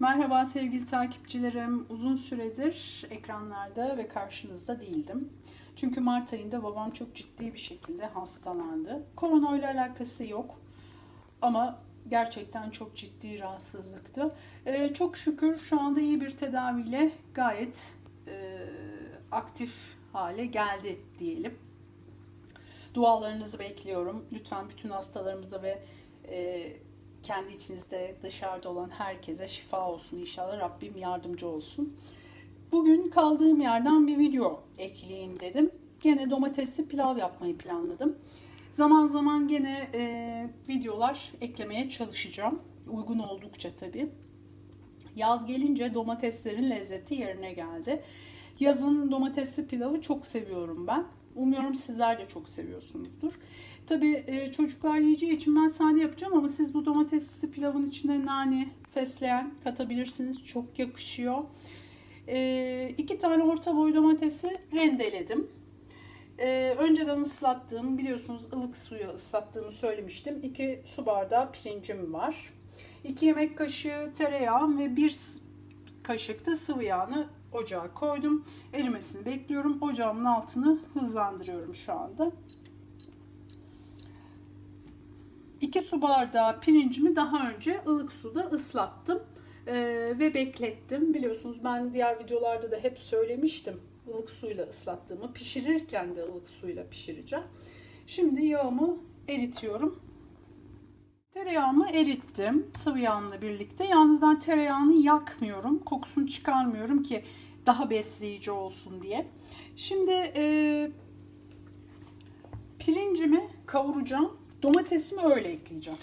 Merhaba sevgili takipçilerim. Uzun süredir ekranlarda ve karşınızda değildim. Çünkü Mart ayında babam çok ciddi bir şekilde hastalandı. Korona ile alakası yok. Ama gerçekten çok ciddi rahatsızlıktı. Ee, çok şükür şu anda iyi bir tedaviyle gayet e, aktif hale geldi diyelim. Dualarınızı bekliyorum. Lütfen bütün hastalarımıza ve e, kendi içinizde dışarıda olan herkese şifa olsun inşallah. Rabbim yardımcı olsun. Bugün kaldığım yerden bir video ekleyeyim dedim. Gene domatesli pilav yapmayı planladım. Zaman zaman gene e, videolar eklemeye çalışacağım. Uygun oldukça tabii. Yaz gelince domateslerin lezzeti yerine geldi. Yazın domatesli pilavı çok seviyorum ben. Umuyorum sizler de çok seviyorsunuzdur. Tabii e, çocuklar yiyeceği için ben sade yapacağım ama siz bu domatesli pilavın içine nane, fesleğen katabilirsiniz. Çok yakışıyor. E, iki tane orta boy domatesi rendeledim. E, önceden ıslattığım, biliyorsunuz ılık suyu ıslattığımı söylemiştim. 2 su bardağı pirincim var. 2 yemek kaşığı tereyağım ve 1 kaşık da sıvı yağını ocağa koydum. Erimesini bekliyorum. Ocağımın altını hızlandırıyorum şu anda. 2 su bardağı pirincimi daha önce ılık suda ıslattım ee, ve beklettim. Biliyorsunuz ben diğer videolarda da hep söylemiştim ılık suyla ıslattığımı. Pişirirken de ılık suyla pişireceğim. Şimdi yağımı eritiyorum. Tereyağımı erittim sıvı yağınla birlikte. Yalnız ben tereyağını yakmıyorum. Kokusunu çıkarmıyorum ki daha besleyici olsun diye. Şimdi e, pirincimi kavuracağım. Domatesimi öyle ekleyeceğim.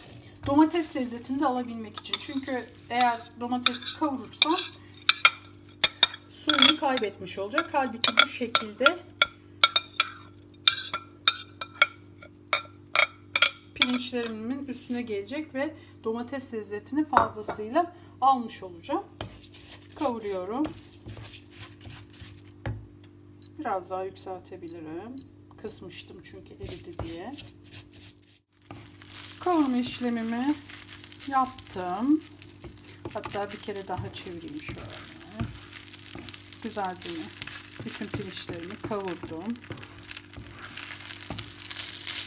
Domates lezzetini de alabilmek için. Çünkü eğer domatesi kavurursam suyunu kaybetmiş olacak. Halbuki bu şekilde pirinçlerimin üstüne gelecek ve domates lezzetini fazlasıyla almış olacağım. Kavuruyorum. Biraz daha yükseltebilirim. Kısmıştım çünkü eridi diye. Kavurma işlemimi yaptım. Hatta bir kere daha çevireyim şöyle. Güzelce bütün pirinçlerimi kavurdum.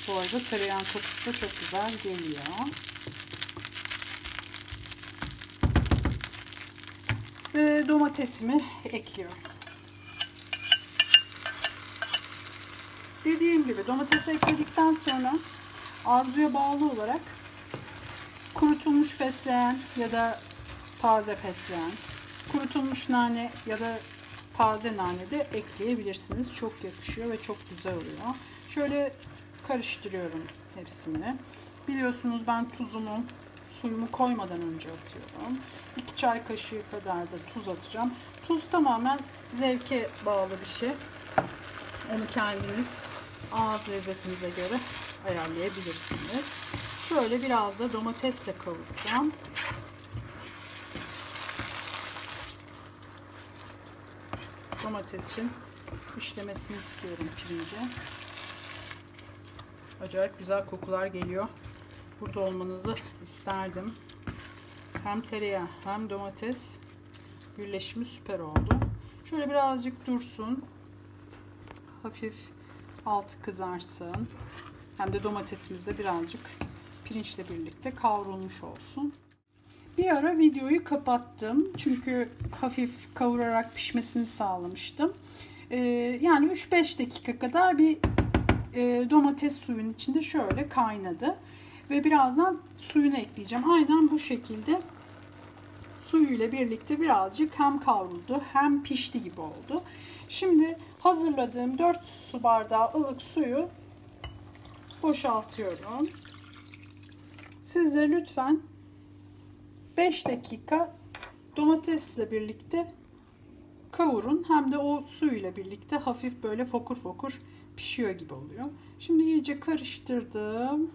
Bu arada tereyağın kokusu da çok güzel geliyor. Ve domatesimi ekliyorum. Dediğim gibi domatesi ekledikten sonra arzuya bağlı olarak kurutulmuş fesleğen ya da taze fesleğen, kurutulmuş nane ya da taze nane de ekleyebilirsiniz. Çok yakışıyor ve çok güzel oluyor. Şöyle karıştırıyorum hepsini. Biliyorsunuz ben tuzumu, suyumu koymadan önce atıyorum. 2 çay kaşığı kadar da tuz atacağım. Tuz tamamen zevke bağlı bir şey. Onu kendiniz ağız lezzetinize göre ayarlayabilirsiniz. Şöyle biraz da domatesle kavuracağım. Domatesin işlemesini istiyorum pirince. Acayip güzel kokular geliyor. Burada olmanızı isterdim. Hem tereyağı hem domates birleşimi süper oldu. Şöyle birazcık dursun. Hafif altı kızarsın. Hem de domatesimiz de birazcık pirinçle birlikte kavrulmuş olsun. Bir ara videoyu kapattım. Çünkü hafif kavurarak pişmesini sağlamıştım. Ee, yani 3-5 dakika kadar bir e, domates suyun içinde şöyle kaynadı. Ve birazdan suyunu ekleyeceğim. Aynen bu şekilde suyuyla birlikte birazcık hem kavruldu hem pişti gibi oldu. Şimdi hazırladığım 4 su bardağı ılık suyu boşaltıyorum. Siz de lütfen 5 dakika domatesle birlikte kavurun. Hem de o suyla birlikte hafif böyle fokur fokur pişiyor gibi oluyor. Şimdi iyice karıştırdım.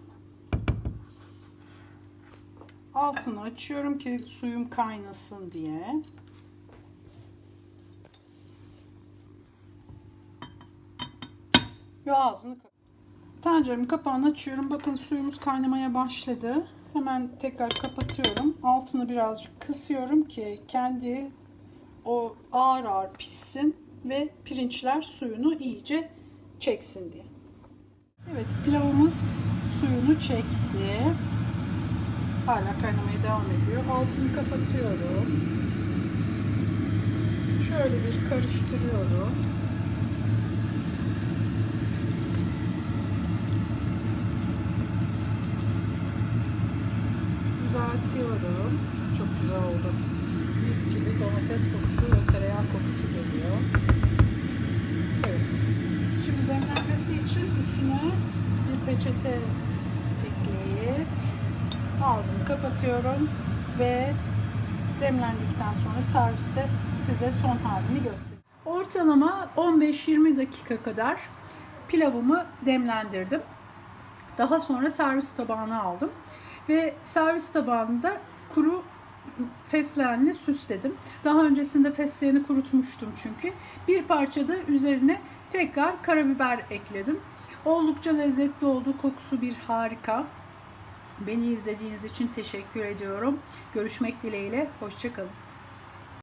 Altını açıyorum ki suyum kaynasın diye. Ve ağzını Tenceremin kapağını açıyorum. Bakın suyumuz kaynamaya başladı. Hemen tekrar kapatıyorum. Altını birazcık kısıyorum ki kendi o ağır ağır pişsin ve pirinçler suyunu iyice çeksin diye. Evet pilavımız suyunu çekti. Hala kaynamaya devam ediyor. Altını kapatıyorum. Şöyle bir karıştırıyorum. Düzeltiyorum. Çok güzel oldu. Mis gibi domates kokusu ve tereyağı kokusu geliyor. Evet. Şimdi demlenmesi için üstüne bir peçete ekleyip ağzını kapatıyorum ve demlendikten sonra serviste size son halini göstereyim. Ortalama 15-20 dakika kadar pilavımı demlendirdim. Daha sonra servis tabağına aldım ve servis tabağında kuru fesleğenle süsledim. Daha öncesinde fesleğeni kurutmuştum çünkü. Bir parça da üzerine tekrar karabiber ekledim. Oldukça lezzetli oldu. Kokusu bir harika. Beni izlediğiniz için teşekkür ediyorum. Görüşmek dileğiyle. Hoşçakalın.